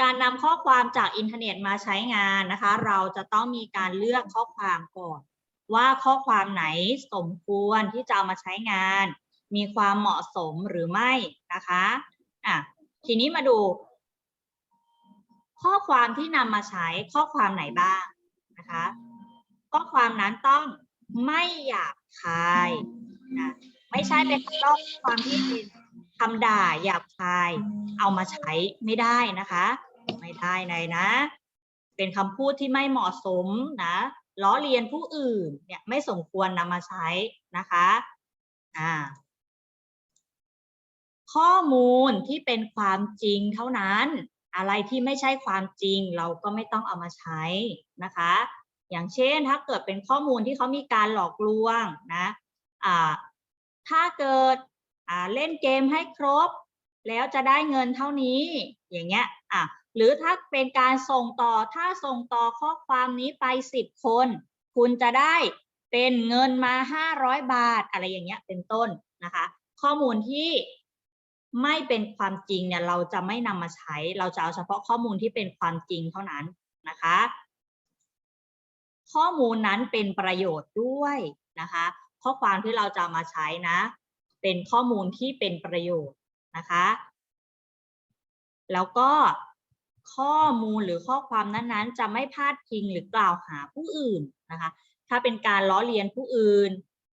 การนำข้อความจากอินเทอร์เน็ตมาใช้งานนะคะ เราจะต้องมีการเลือกข้อความก่อน ว่าข้อความไหนสมควรที่จะเอามาใช้งาน มีความเหมาะสมหรือไม่นะคะอะทีนี้มาดู ข้อความที่นำมาใช้ข้อความไหนบ้างนะคะข้อความนั้นต้องไม่หยาบคายนะไม่ใช่เป็นข้อความที่เป็นคำด่าหยาบคาย เอามาใช้ไม่ได้นะคะ ไม่ได้เลยนะ เป็นคำพูดที่ไม่เหมาะสมนะล้อเลียนผู้อื่นเนี่ยไม่สมควรนำมาใช้นะคะอ่าข้อมูลที่เป็นความจริงเท่านั้น อะไรที่ไม่ใช่ความจริงเราก็ไม่ต้องเอามาใช้นะคะ อย่างเช่นถ้าเกิดเป็นข้อมูลที่เขามีการหลอกลวงนะอ่าถ้าเกิดอ่าเล่นเกมให้ครบ แล้วจะได้เงินเท่านี้ อย่างเงี้ยอะหรือถ้าเป็นการส่งต่อถ้าส่งต่อข้อความนี้ไปสิบคน คุณจะได้เป็นเงินมาห้าร้อยบาทอะไรอย่างเงี้ยเป็นต้นนะคะ ข้อมูลที่ ไม่เป็นความจริงเนี่ยเราจะไม่นำมาใช้ เราจะเอาเฉพาะข้อมูลที่เป็นความจริงเท่านั้นนะคะ ข้อมูลนั้นเป็นประโยชน์ด้วยนะคะ ข้อความที่เราจะมาใช้นะ เป็นข้อมูลที่เป็นประโยชน์นะคะ แล้วก็ข้อมูลหรือข้อความนั้นๆ จะไม่พาดพิงหรือกล่าวหาผู้อื่นนะคะ ถ้าเป็นการล้อเลียนผู้อื่น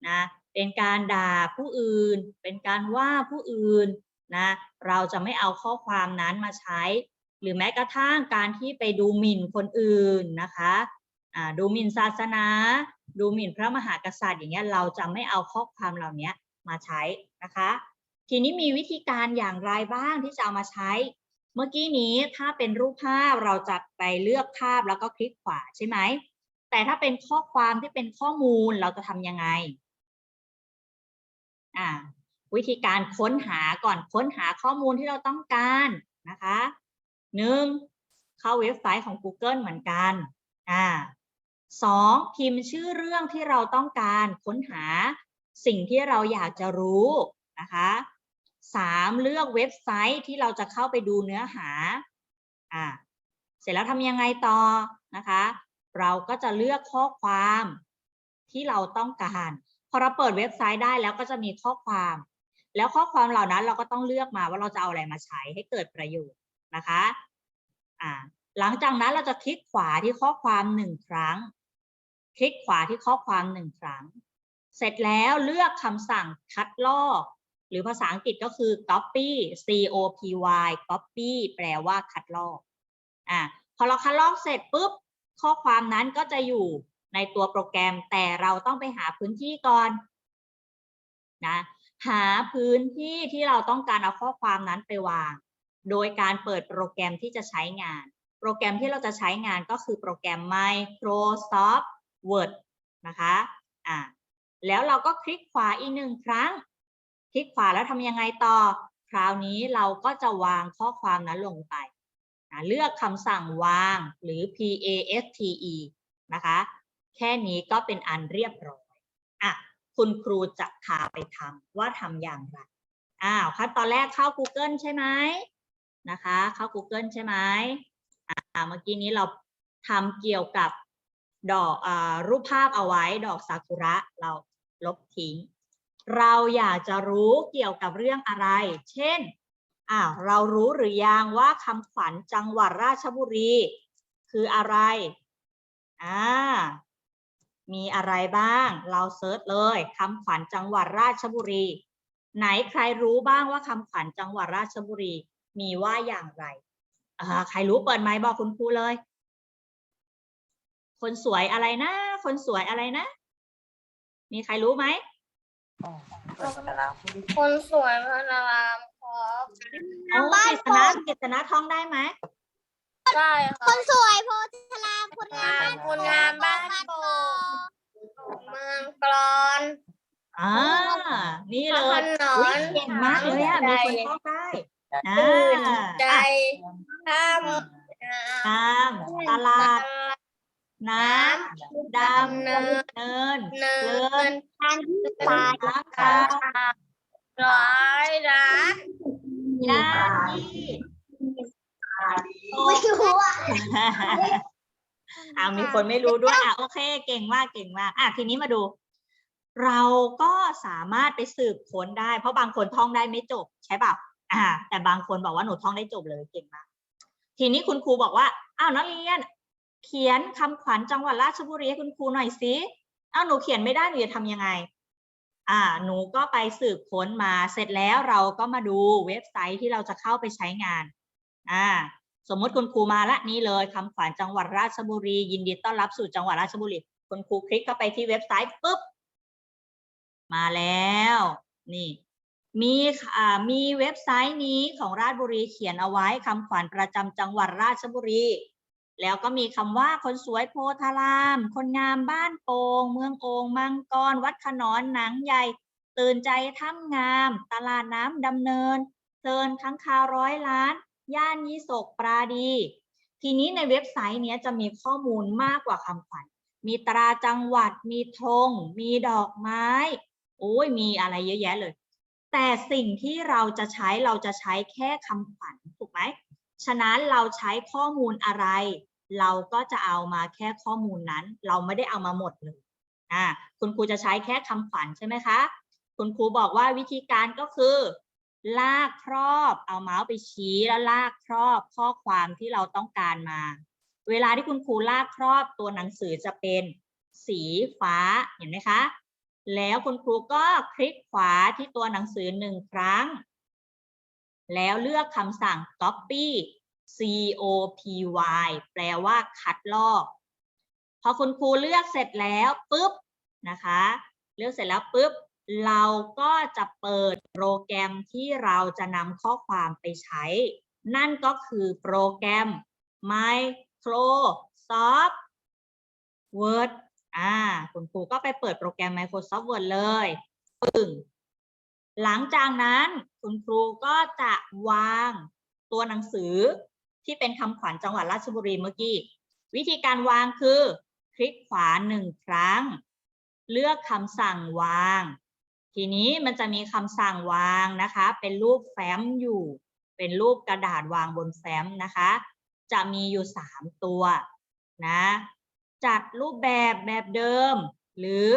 นะ เป็นการด่าผู้อื่น เป็นการว่าผู้อื่น นะเราจะไม่เอาข้อความนั้นมาใช้ หรือแม้กระทั่งการที่ไปดูหมิ่นคนอื่นนะคะดูหมิ่นศาสนา ดูหมิ่นพระมหากษัตริย์อย่างเงี้ยเราจะไม่เอาข้อความเหล่านี้มาใช้นะคะ ทีนี้มีวิธีการอย่างไรบ้างที่จะเอามาใช้ เมื่อกี้นี้ถ้าเป็นรูปภาพเราจะไปเลือกภาพแล้วก็คลิกขวาใช่ไหมแต่ถ้าเป็นข้อความที่เป็นข้อมูลเราจะทำยังไงอ่า วิธีการค้นหาก่อนค้นหาข้อมูลที่เราต้องการนะคะหนึ่งเข้าเว็บไซต์ของ Google เหมือนกันอ่าสองพิมพ์ชื่อเรื่องที่เราต้องการค้นหาสิ่งที่เราอยากจะรู้นะคะสามเลือกเว็บไซต์ที่เราจะเข้าไปดูเนื้อหาอ่าเสร็จแล้วทำยังไงต่อนะคะ เราก็จะเลือกข้อความที่เราต้องการ พอเราเปิดเว็บไซต์ได้แล้วก็จะมีข้อความ แล้วข้อความเหล่านั้นเราก็ต้องเลือกมาว่าเราจะเอาอะไรมาใช้ให้เกิดประโยชน์นะคะอ่าหลังจากนั้นเราจะคลิกขวาที่ข้อความหนึ่งครั้ง คลิกขวาที่ข้อความหนึ่งครั้ง เสร็จแล้วเลือกคำสั่งคัดลอก หรือภาษาอังกฤษก็คือ copy c o p y copy แปลว่าคัดลอกอ่าพอเราคัดลอกเสร็จปุ๊บข้อความนั้นก็จะอยู่ในตัวโปรแกรมแต่เราต้องไปหาพื้นที่ก่อนนะ หาพื้นที่ที่เราต้องการเอาข้อความนั้นไปวาง โดยการเปิดโปรแกรมที่จะใช้งาน โปรแกรมที่เราจะใช้งานก็คือโปรแกรม Microsoft Word นะคะอ่าแล้วเราก็คลิกขวาอีกหนึ่งครั้ง คลิกขวาแล้วทำยังไงต่อ คราวนี้เราก็จะวางข้อความนั้นลงไปนะเลือกคำสั่งวางหรือ P A S T E นะคะ แค่นี้ก็เป็นอันเรียบร้อยอะ คุณครูจะพาไปทำว่าทำอย่างไรอ้าวขั้นตอนแรกเข้า Google ใช่ไหมนะคะ เข้า Google ใช่ไหมอ่าเมื่อกี้นี้เราทำเกี่ยวกับดอกอารูปภาพเอาไว้ดอกซากุระเราลบทิ้ง เราอยากจะรู้เกี่ยวกับเรื่องอะไร เช่นอ้าวเรารู้หรือยังว่าคำขวัญจังหวัดราชบุรี คืออะไรอ่า มีอะไรบ้าง เราเซิร์ชเลยคำขวัญจังหวัดราชบุรี ไหนใครรู้บ้างว่าคำขวัญจังหวัดราชบุรี มีว่าอย่างไรอ่าใครรู้เปิดไมค์บอกคุณครูเลย คนสวยอะไรนะ คนสวยอะไรนะ มีใครรู้ไหมคนสวยพระรามครับโอ้กิษณะกิษณะท่องได้ไหม ได้คครับนสวยโพธารามคนงามคนงามบ้านโป่ง เมืองกรอน อ่า นี่เลยพระขนออุ๊ยนเก่งมากเลยอะ มีคนท่องได้อ่าตื่นใจอะข้ามใจน้ำตลาด น้ำดำเนินเนิเลินนทางที่สายน้ำขาวร้อยรักย่าที่ ไม่รู้อะอ่ามีคนไม่รู้ด้วยอะโอเค เก่งมากเก่งมากอะทีนี้มาดู เราก็สามารถไปสืบค้นได้ เพราะบางคนท่องได้ไม่จบใช่ป่ะอ่า แต่บางคนบอกว่าหนูท่องได้จบเลยเก่งมาก ทีนี้คุณครูบอกว่าอ้าวนักเรียน เขียนคำขวัญจังหวัดราชบุรีให้คุณครูหน่อยสิอ้าวหนูเขียนไม่ได้หนูจะทำยังไง อ่า หนูก็ไปสืบค้นมาเสร็จแล้วเราก็มาดูเว็บไซต์ที่เราจะเข้าไปใช้งาน อ่าสมมติคุณครูมาละนี่เลยคำขวัญจังหวัดราชบุรี ยินดีต้อนรับสู่จังหวัดราชบุรี คุณครูคลิกเข้าไปที่เว็บไซต์ปุ๊บมาแล้ว นี่ มีอ่ามีเว็บไซต์นี้ของราชบุรีเขียนเอาไว้คำขวัญประจำจังหวัดราชบุรี แล้วก็มีคำว่าคนสวยโพธาราม คนงามบ้านโป่งเมืองโองมังกร วัดขนอนหนังใหญ่ ตื่นใจถ้ำงาม ตลาดน้ำดำเนินเพลินค้างคาวร้อยล้าน ย่านยี่สกปราดี ทีนี้ในเว็บไซต์เนี้ยจะมีข้อมูลมากกว่าคำขวัญ มีตราจังหวัด มีธง มีดอกไม้ โอ้ย มีอะไรเยอะแยะเลย แต่สิ่งที่เราจะใช้เราจะใช้แค่คำขวัญถูกไหม ฉะนั้นเราใช้ข้อมูลอะไร เราก็จะเอามาแค่ข้อมูลนั้น เราไม่ได้เอามาหมดเลยอ่าคุณครูจะใช้แค่คำขวัญใช่ไหมคะ คุณครูบอกว่าวิธีการก็คือ ลากครอบเอาเมาส์ไปชี้แล้วลากครอบข้อความที่เราต้องการมา เวลาที่คุณครูลากครอบตัวหนังสือจะเป็นสีฟ้าเห็นไหมคะ แล้วคุณครูก็คลิกขวาที่ตัวหนังสือหนึ่งครั้ง แล้วเลือกคำสั่ง copy c o p y แปลว่าคัดลอก พอคุณครูเลือกเสร็จแล้วปุ๊บนะคะ เลือกเสร็จแล้วปุ๊บ เราก็จะเปิดโปรแกรมที่เราจะนำข้อความไปใช้ นั่นก็คือโปรแกรม Microsoft Word อ่าคุณครูก็ไปเปิดโปรแกรม Microsoft Word เลยปึ่งหลังจากนั้นคุณครูก็จะวางตัวหนังสือที่เป็นคำขวัญจังหวัดราชบุรีเมื่อกี้ วิธีการวางคือ คลิกขวาหนึ่งครั้ง เลือกคำสั่งวาง ทีนี้มันจะมีคำสั่งวางนะคะ เป็นรูปแฟ้มอยู่ เป็นรูปกระดาษวางบนแฟ้มนะคะ จะมีอยู่สามตัวนะ จัดรูปแบบแบบเดิม หรือ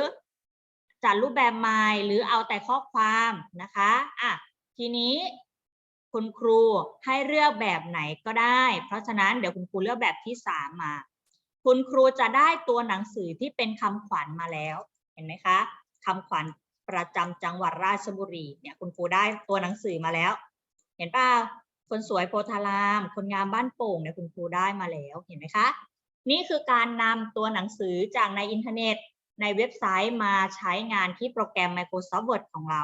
จัดรูปแบบใหม่หรือเอาแต่ข้อความนะคะอะทีนี้คุณครูให้เลือกแบบไหนก็ได้ เพราะฉะนั้นเดี๋ยวคุณครูเลือกแบบที่สามมา คุณครูจะได้ตัวหนังสือที่เป็นคำขวัญมาแล้ว เห็นไหมคะคำขวัญ ประจำจังหวัดราชบุรีเนี่ยคุณครูได้ตัวหนังสือมาแล้ว เห็นป่าคนสวยโพธาราม คนงามบ้านโป่งเนี่ยคุณครูได้มาแล้วเห็นไหมคะ นี่คือการนำตัวหนังสือจากในอินเทอร์เน็ต ในเว็บไซต์มาใช้งานที่โปรแกรม Microsoft Word ของเรา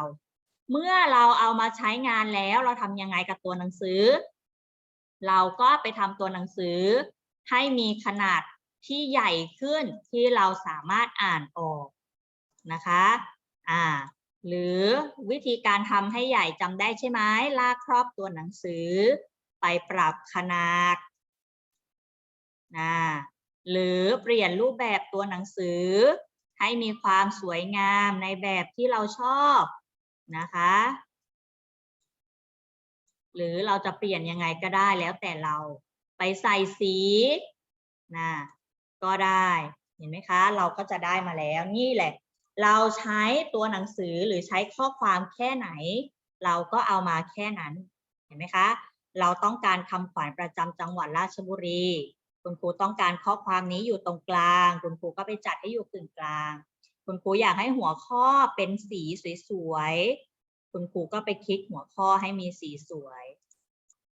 เมื่อเราเอามาใช้งานแล้วเราทำยังไงกับตัวหนังสือ เราก็ไปทำตัวหนังสือ ให้มีขนาดที่ใหญ่ขึ้นที่เราสามารถอ่านออกนะคะ อ่า หรือวิธีการทำให้ใหญ่จำได้ใช่ไหมลากครอบตัวหนังสือ ไปปรับขนาดนะหรือเปลี่ยนรูปแบบตัวหนังสือ ให้มีความสวยงามในแบบที่เราชอบนะคะ หรือเราจะเปลี่ยนยังไงก็ได้แล้วแต่เราไปใส่สีนะก็ได้ เห็นไหมคะ เราก็จะได้มาแล้วนี่แหละ เราใช้ตัวหนังสือหรือใช้ข้อความแค่ไหน เราก็เอามาแค่นั้น เห็นไหมคะ เราต้องการคำขวัญประจำจังหวัดราชบุรี คุณครูต้องการข้อความนี้อยู่ตรงกลาง คุณครูก็ไปจัดให้อยู่กึ่งกลาง คุณครูอยากให้หัวข้อเป็นสีสวยๆ คุณครูก็ไปคลิกหัวข้อให้มีสีสวย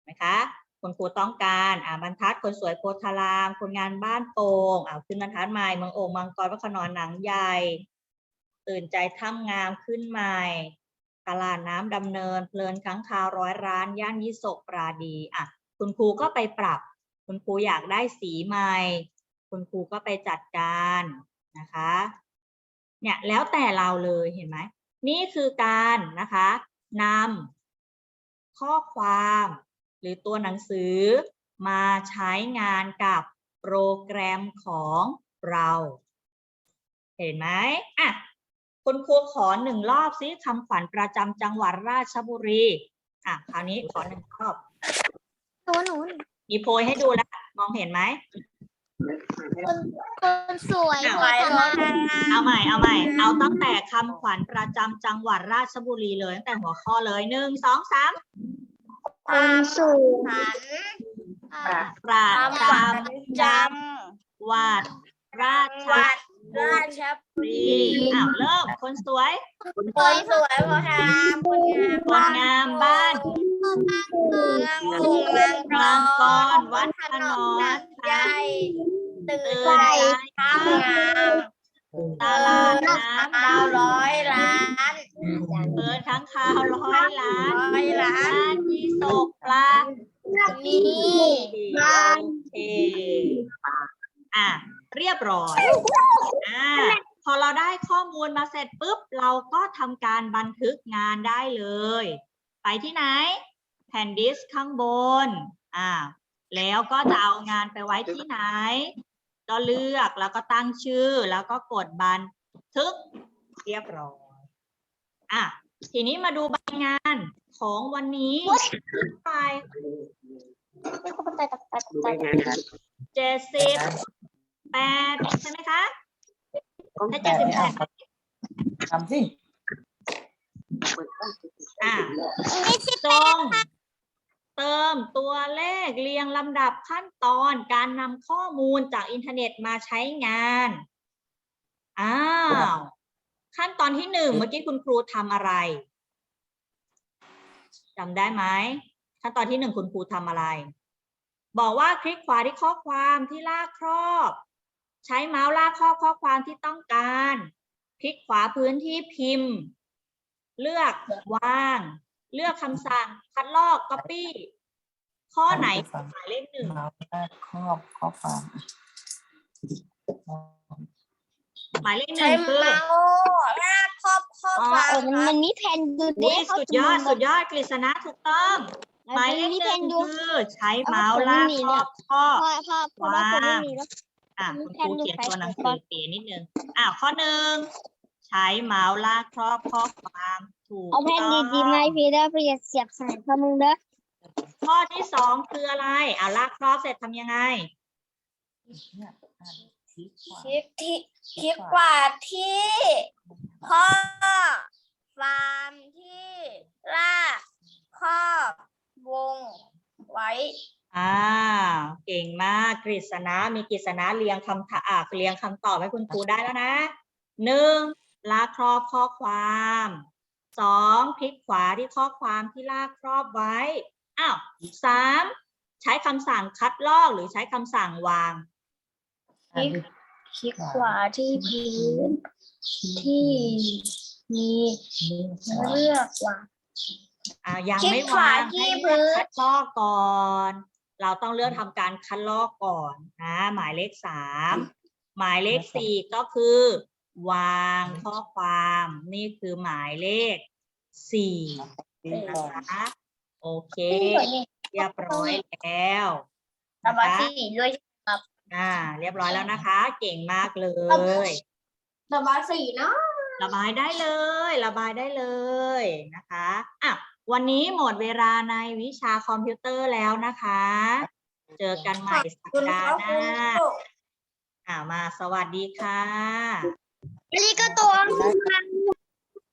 นะคะคุณครูต้องการอ่าบรรทัดคนสวยโพธาราม คนงานบ้านโป่งอ่าขึ้นบรรทัดใหม่เมืองโอ่งมังกรวัดขนอนหนังใหญ่ ตื่นใจถ้ำงามขึ้นใหม่ตลาดน้ำดำเนิน เพลินค้างคาวร้อยร้าน ย่านยิโสกปราดีอะคุณครูก็ไปปรับ คุณครูอยากได้สีใหม่ คุณครูก็ไปจัดการนะคะเนี่ยแล้วแต่เราเลยเห็นไหมนี่คือการนะคะนำข้อความหรือตัวหนังสือมาใช้งานกับโปรแกรมของเรา เห็นไหมอะ คุณครูขอหนึ่งรอบซิคำขวัญประจำจังหวัดราชบุรี อะคราวนี้ขอหนึ่งรอบ หนูหนูมีโพยให้ดูแล้วมองเห็นไหมคนสวยอะสวยมากเอาใหม่เอาใหม่ เอาตั้งแต่คำขวัญประจำจังหวัดราชบุรีเลยตั้งแต่หัวข้อเลยหนึ่งสองสามคนสวยขันประจจำวัดราชำวัด ราชบุบุรีรีอ้าวเริ่มคนสวย คนสวยโบราณคนงามคนงามบ้านเมืองกรุงเมืองบางกรวัดถถนนนนน้ำใจตื่ตื่นนใจใจทำงามตลาดน้ำดาดาววร้อยล้านเปิดทั้งคาวร้อยล้านร้อยล้าบ้านนที่โศกปลามีโอเค อะเรียบร้อยอ่าพอเราได้ข้อมูลมาเสร็จปุ๊บ เราก็ทำการบันทึกงานได้เลย ไปที่ไหน แผ่นดิสก์ข้างบนอ่าแล้วก็จะเอางานไปไว้ที่ไหน ก็เลือกแล้วก็ตั้งชื่อแล้วก็กดบันทึกเรียบร้อยอะทีนี้มาดูใบงานของวันนี้ไปเจ็ดสิบ แปดใช่ไหมคะได้เจ็ดสิบแปดทำสิอะจงเติมตัวเลขเรียงลำดับขั้นตอนการนำข้อมูลจากอินเทอร์เน็ตมาใช้งาน อ้าว ขั้นตอนที่หนึ่งเมื่อกี้คุณครูทำอะไรจำได้ไหมขั้นตอนที่หนึ่งคุณครูทำอะไร บอกว่าคลิกขวาที่ข้อความที่ลากครอบ ใช้เมาส์ลากข้อข้อความที่ต้องการ คลิกขวาพื้นที่พิมพ์ เลือกวาง เลือกคำสั่ง คัดลอก copy ข้อไหนหมายเลขหนึ่งมาแรกครอบข้อความหมายเลขหใช้นึ่งคือเมาส์ลากครอบข้ออ๋อความเออมันมันมีแผ่นดูอุ๊ยสุดยอดสุดยอดกฤษณะถูกต้องหมายเลขมีหแผ่นึ่นงดูคือใช้เมาส์ลากครอบข้อพ่อพ่อพ่อว่าผมไม่มีแล้ว อะมีคุณครูแผ่นดูเขียนใครตัวหนังเขีสืยอนเก๋นิดนึงอะข้อหนึ่งใช้เมาส์ลากครอบข้อความถูกเอาแผ่นต้องดีๆมาให้พี่ได้เพื่อจะเสียบสายพอมึงเด้อข้อที่สองคืออะไรอ่าลากครอบเสร็จทำยังไงเนี่ยอ่านคลิกขวาคลิกที่คลิกกว่าที่ข้อฟาร์มที่ลากครอบวงไว้ อ่า เก่งมากกฤษณะมีกฤษณะเรียงคำถาอ่าเรียงคำตอบให้คุณครูได้แล้วนะหนึ่งลากครอบข้อความสองคลิกขวาที่ข้อความที่ลากครอบไว้อ้าวสามใช้คำสั่งคัดลอกหรือใช้คำสั่งวางอ่านดิคลิกขวาที่พื้นที่มีเลือกเลือกวางอ่ายังคลิกไม่ขวาวางที่ให้พื้เลือกนคัดลอกก่อน เราต้องเลือกทำการคัดลอกก่อนนะหมายเลขสามหมายเลขสี่ก็คือ วางข้อความนี่คือหมายเลขสี่คลิกก่อนนะคะโอเคสวยนี่เรียบร้อยแล้วระนะบายคะสีด้วยอ่า เรียบร้อยแล้วนะคะ เก่งมากเลยระบายสีเนาะระบายได้เลย ระบายได้เลยนะคะอะ วันนี้หมดเวลาในวิชาคอมพิวเตอร์แล้วนะคะ เจอกันใหม่สัปคุณดาคห์หน้ารูอ่ามาสวัสดีค่ะอันนี้ก็ตัว